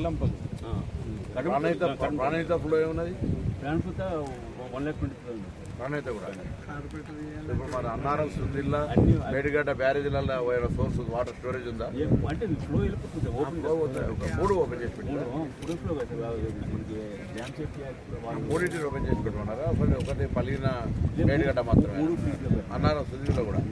Yellampalli Pranahita Pranahita flow ఏమున్నది? ప్రాణపుత one lakh twenty Pranahita కూడా. ఇప్పుడు మన అన్నారం సుందిల్లా మేడిగడ్డ బ్యారేజీలలో సోర్స్ వాటర్ స్టోరేజ్ ఉందా? అంటే ఫ్లో వెళ్ళిపోతుంది మూడు ఓపెన్ చేసి మూడింటిని ఓపెన్ చేసి పెట్టుకున్నారా ఒకటి ఒకటి పలిగిన మేడిగడ్డ మాత్రమే. అన్నారం సుందిల్లో కూడా.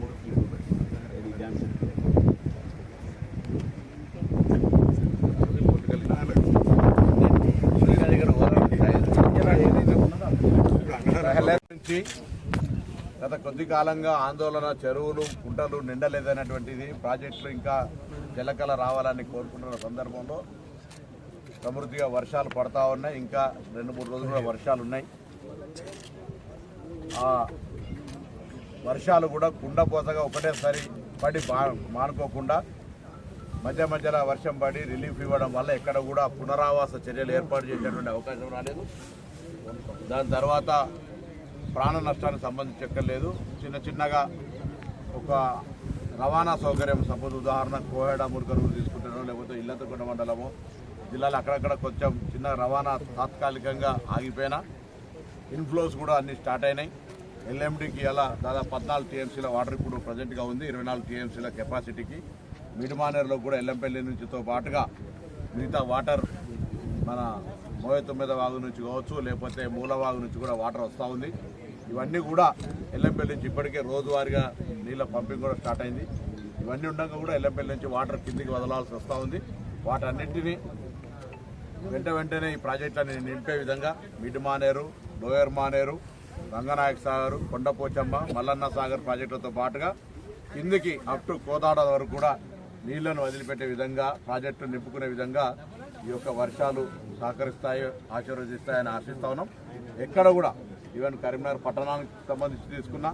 నుంచి గత కొద్ది కాలంగా ఆందోళన చెరువులు కుంటలు నిండలేదనేటువంటిది ప్రాజెక్టులు ఇంకా చిలకల రావాలని కోరుకుంటున్న సందర్భంలో సమృద్ధిగా వర్షాలు పడతా ఉన్నాయి. ఇంకా రెండు మూడు రోజులు కూడా వర్షాలు ఉన్నాయి. ఆ వర్షాలు కూడా కుండపోతగా ఒకటేసారి పడి మానుకోకుండా మధ్య మధ్యలో వర్షం పడి రిలీఫ్ ఇవ్వడం వల్ల ఎక్కడ కూడా పునరావాస చర్యలు ఏర్పాటు చేసేటువంటి అవకాశం రాలేదు. దాని తర్వాత ప్రాణ నష్టానికి సంబంధించక్కర్లేదు. చిన్న చిన్నగా ఒక రవాణా సౌకర్యం సపోజ్ ఉదాహరణ కోహెడ మురుకరువు తీసుకుంటాను లేకపోతే ఇల్లతకొండ మండలము జిల్లాలో అక్కడక్కడ కొంచెం చిన్న రవాణా తాత్కాలికంగా ఆగిపోయినా ఇన్ఫ్లోస్ కూడా అన్ని స్టార్ట్ అయినాయి. ఎల్ఎండికి అలా దాదాపు పద్నాలుగు టీఎంసీల వాటర్ ఇప్పుడు ప్రజెంట్గా ఉంది. ఇరవై నాలుగు టీఎంసీల కెపాసిటీకి మిడిమానేర్లో కూడా ఎల్లంపల్లి నుంచితో పాటుగా మిగతా వాటర్ మన మోయ తొమ్మిద వాగు నుంచి కావచ్చు లేకపోతే మూలవాగు నుంచి కూడా వాటర్ వస్తూ ఉంది. ఇవన్నీ కూడా ఎల్లంపల్లి నుంచి ఇప్పటికే రోజువారీగా నీళ్ళ పంపింగ్ కూడా స్టార్ట్ అయింది. ఇవన్నీ ఉండగా కూడా ఎల్లంపల్లి నుంచి వాటర్ కిందికి వదలాల్సి వస్తూ ఉంది. వాటన్నింటినీ వెంట వెంటనే ఈ ప్రాజెక్టులని నింపే విధంగా మిడ్ మానేరు లోయర్ మానేరు రంగనాయక సాగర్ కొండపోచమ్మ మల్లన్న సాగర్ ప్రాజెక్టులతో పాటుగా కిందికి అప్ టు కోదాడ వరకు కూడా నీళ్ళను వదిలిపెట్టే విధంగా ప్రాజెక్టు నింపుకునే విధంగా ఈ యొక్క వర్షాలు సహకరిస్తాయి ఆశీర్వదిస్తాయని ఆశిస్తా ఉన్నాం. ఎక్కడ కూడా ఈవెన్ కరీంనగర్ పట్టణానికి సంబంధించి తీసుకున్నా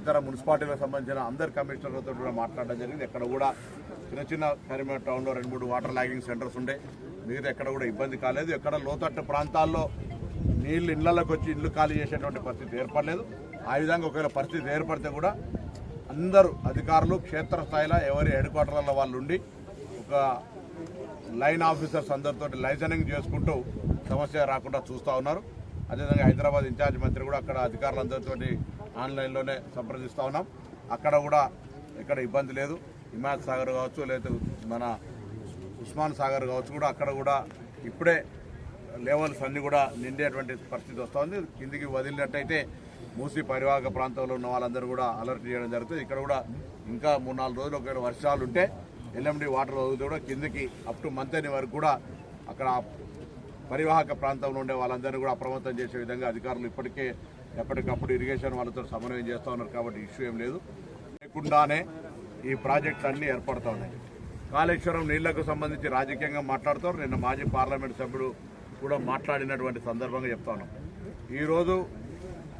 ఇతర మున్సిపాలిటీలకు సంబంధించిన అందరి కమిషనర్లతో కూడా మాట్లాడడం జరిగింది. ఎక్కడ కూడా చిన్న చిన్న కరీంనగర్ టౌన్లో రెండు మూడు వాటర్ లాగింగ్ సెంటర్స్ ఉండే. మిగతా ఎక్కడ కూడా ఇబ్బంది కాలేదు. ఎక్కడ లోతట్టు ప్రాంతాల్లో నీళ్ళు ఇళ్ళలోకి వచ్చి ఇల్లు ఖాళీ చేసేటువంటి పరిస్థితి ఏర్పడలేదు. ఆ విధంగా ఒకవేళ పరిస్థితి ఏర్పడితే కూడా అందరూ అధికారులు క్షేత్రస్థాయిలో ఎవరి హెడ్ క్వార్టర్ల వాళ్ళు ఉండి ఒక లైన్ ఆఫీసర్స్ అందరితో లైసనింగ్ చేసుకుంటూ సమస్య రాకుండా చూస్తూ ఉన్నారు. అదేవిధంగా హైదరాబాద్ ఇన్ఛార్జ్ మంత్రి కూడా అక్కడ అధికారులందరితో ఆన్లైన్లోనే సంప్రదిస్తూ ఉన్నాం. అక్కడ కూడా ఇక్కడ ఇబ్బంది లేదు. హిమాయత్ సాగర్ కావచ్చు లేదా మన ఉస్మాన్ సాగర్ కావచ్చు కూడా అక్కడ కూడా ఇప్పుడే లెవెల్స్ అన్నీ కూడా నిండేటువంటి పరిస్థితి వస్తుంది కిందికి వదిలినట్టయితే మూసి పరివాహక ప్రాంతంలో ఉన్న వాళ్ళందరూ కూడా అలర్ట్ చేయడం జరుగుతుంది. ఇక్కడ కూడా ఇంకా మూడు నాలుగు రోజులు ఒకవేళ వర్షాలు ఉంటే ఎల్ఎండి వాటర్ వదిలితే కూడా కిందికి అప్ టు మంత్ వరకు కూడా అక్కడ పరివాహక ప్రాంతంలో ఉండే వాళ్ళందరినీ కూడా అప్రమత్తం చేసే విధంగా అధికారులు ఇప్పటికే ఎప్పటికప్పుడు ఇరిగేషన్ వాళ్ళతో సమన్వయం చేస్తూ ఉన్నారు కాబట్టి ఇష్యూ ఏం లేదు. లేకుండానే ఈ ప్రాజెక్టులు అన్నీ ఏర్పడుతూ ఉన్నాయి. కాళేశ్వరం నీళ్ళకు సంబంధించి రాజకీయంగా మాట్లాడుతారు నిన్న మాజీ పార్లమెంట్ సభ్యుడు కూడా మాట్లాడినటువంటి సందర్భంగా చెప్తాను ఈరోజు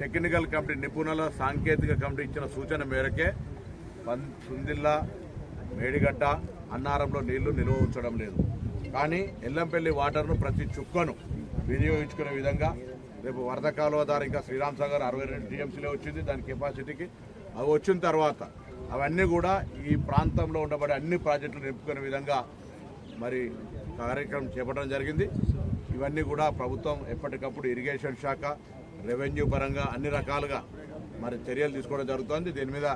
టెక్నికల్ కమిటీ నిపుణుల సాంకేతిక కమిటీ ఇచ్చిన సూచన మేరకే పన్ సుందిల్లా మేడిగడ్డ అన్నారంలో నీళ్ళు నిల్వ ఉంచడం లేదు. కానీ ఎల్లంపల్లి వాటర్ను ప్రతి చుక్కను వినియోగించుకునే విధంగా రేపు వరద కాలువ ద్వారా ఇంకా శ్రీరామ్ సాగర్ అరవై రెండు టీఎంసీలో వచ్చింది. దాని కెపాసిటీకి అవి వచ్చిన తర్వాత అవన్నీ కూడా ఈ ప్రాంతంలో ఉండబడే అన్ని ప్రాజెక్టులు నింపుకునే విధంగా మరి కార్యక్రమం చేపట్టడం జరిగింది. ఇవన్నీ కూడా ప్రభుత్వం ఎప్పటికప్పుడు ఇరిగేషన్ శాఖ రెవెన్యూ పరంగా అన్ని రకాలుగా మరి చర్యలు తీసుకోవడం జరుగుతోంది. దీని మీద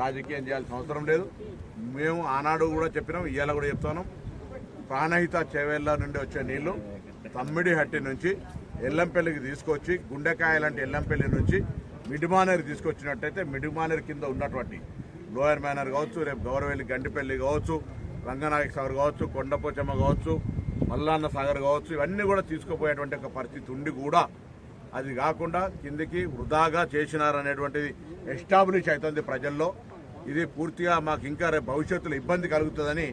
రాజకీయం చేయాల్సిన అవసరం లేదు. మేము ఆనాడు కూడా చెప్పినాం ఇవాళ కూడా చెప్తున్నాం. ప్రాణహిత చెవేళ్ళ నుండి వచ్చే నీళ్ళు తమ్మిడిహట్టి నుంచి ఎల్లంపల్లికి తీసుకొచ్చి గుండెకాయ లాంటి ఎల్లంపల్లి నుంచి మిడిమానేరు తీసుకొచ్చినట్టయితే మిడిమానేరు కింద ఉన్నటువంటి లోయర్ మేనర్ కావచ్చు రేపు గౌరవెల్లి గండిపల్లి కావచ్చు రంగనాయక సాగర్ కావచ్చు కొండపోచమ్మ కావచ్చు మల్లాన్న సాగర్ కావచ్చు ఇవన్నీ కూడా తీసుకుపోయేటువంటి ఒక పరిస్థితి ఉండి కూడా అది కాకుండా కిందికి వృధాగా చేసినారనేటువంటిది ఎస్టాబ్లిష్ అవుతుంది ప్రజల్లో. ఇది పూర్తిగా మాకు ఇంకా రేపు భవిష్యత్తులో ఇబ్బంది కలుగుతుందని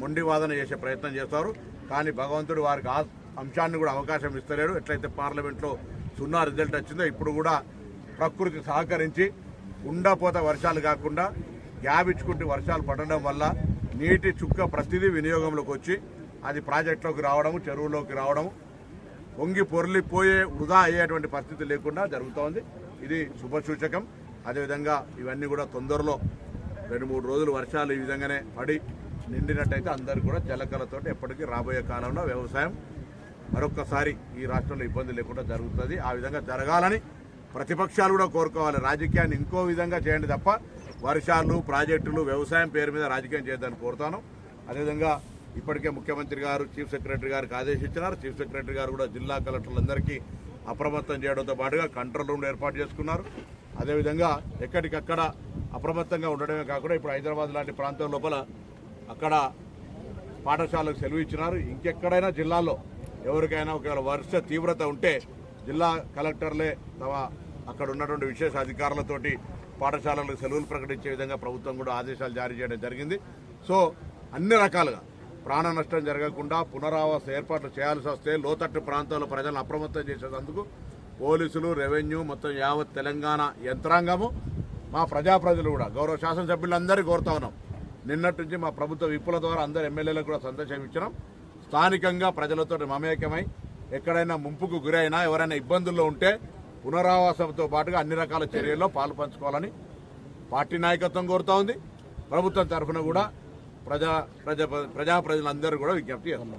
మొండి వాదన చేసే ప్రయత్నం చేస్తారు. కానీ భగవంతుడు వారికి ఆ అంశాన్ని కూడా అవకాశం ఇస్తలేడు. ఎట్లయితే పార్లమెంట్లో సున్నా రిజల్ట్ వచ్చిందో ఇప్పుడు కూడా ప్రకృతి సహకరించి ఉండపోత వర్షాలు కాకుండా గ్యాబ్ ఇచ్చుకుంటూ వర్షాలు పడడం వల్ల నీటి చుక్క ప్రతిదీ వినియోగంలోకి వచ్చి అది ప్రాజెక్టులోకి రావడము చెరువులోకి రావడము పొంగి పొర్లిపోయే వృధా అయ్యేటువంటి పరిస్థితి లేకుండా జరుగుతోంది. ఇది శుభసూచకం. అదేవిధంగా ఇవన్నీ కూడా తొందరలో రెండు మూడు రోజులు వర్షాలు ఈ విధంగానే పడి నిండినట్టయితే అందరు కూడా జలకలతో ఎప్పటికీ రాబోయే కాలంలో వ్యవసాయం మరొక్కసారి ఈ రాష్ట్రంలో ఇబ్బంది లేకుండా జరుగుతుంది. ఆ విధంగా జరగాలని ప్రతిపక్షాలు కూడా కోరుకోవాలి. రాజకీయాన్ని ఇంకో విధంగా చేయండి తప్ప వర్షాలు ప్రాజెక్టులు వ్యవసాయం పేరు మీద రాజకీయం చేయొద్దని కోరుతాను. అదేవిధంగా ఇప్పటికే ముఖ్యమంత్రి గారు చీఫ్ సెక్రటరీ గారికి ఆదేశించినారు. చీఫ్ సెక్రటరీ గారు కూడా జిల్లా కలెక్టర్లందరికీ అప్రమత్తం చేయడంతో పాటుగా కంట్రోల్ రూమ్ ఏర్పాటు చేసుకున్నారు. అదేవిధంగా ఎక్కడికక్కడ అప్రమత్తంగా ఉండడమే కాకుండా ఇప్పుడు హైదరాబాద్ లాంటి ప్రాంతం లోపల అక్కడ పాఠశాలకు సెలవు ఇచ్చినారు. ఇంకెక్కడైనా జిల్లాలో ఎవరికైనా ఒకవేళ వర్ష తీవ్రత ఉంటే జిల్లా కలెక్టర్లే తమ అక్కడ ఉన్నటువంటి విశేష అధికారులతోటి పాఠశాలలకు సెలవులు ప్రకటించే విధంగా ప్రభుత్వం కూడా ఆదేశాలు జారీ చేయడం జరిగింది. సో అన్ని రకాలుగా ప్రాణ నష్టం జరగకుండా పునరావాస ఏర్పాట్లు చేయాల్సి వస్తే లోతట్టు ప్రాంతాల్లో ప్రజలను అప్రమత్తం చేసేందుకు పోలీసులు రెవెన్యూ మొత్తం యావత్ తెలంగాణ యంత్రాంగము. మా ప్రజాప్రజలు కూడా గౌరవ శాసనసభ్యులందరూ కోరుతా ఉన్నాం. నిన్నటి నుంచి మా ప్రభుత్వ విప్పుల ద్వారా అందరు ఎమ్మెల్యేలకు కూడా సందేశం ఇచ్చినాం. స్థానికంగా ప్రజలతో మమేకమై ఎక్కడైనా ముంపుకు గురైనా ఎవరైనా ఇబ్బందుల్లో ఉంటే పునరావాసంతో పాటుగా అన్ని రకాల చర్యల్లో పాలు పంచుకోవాలని పార్టీ నాయకత్వం కోరుతా ఉంది. ప్రభుత్వం తరఫున కూడా ప్రజా ప్రజా ప్రజా ప్రజలందరూ కూడా విజ్ఞప్తి చేస్తున్నారు.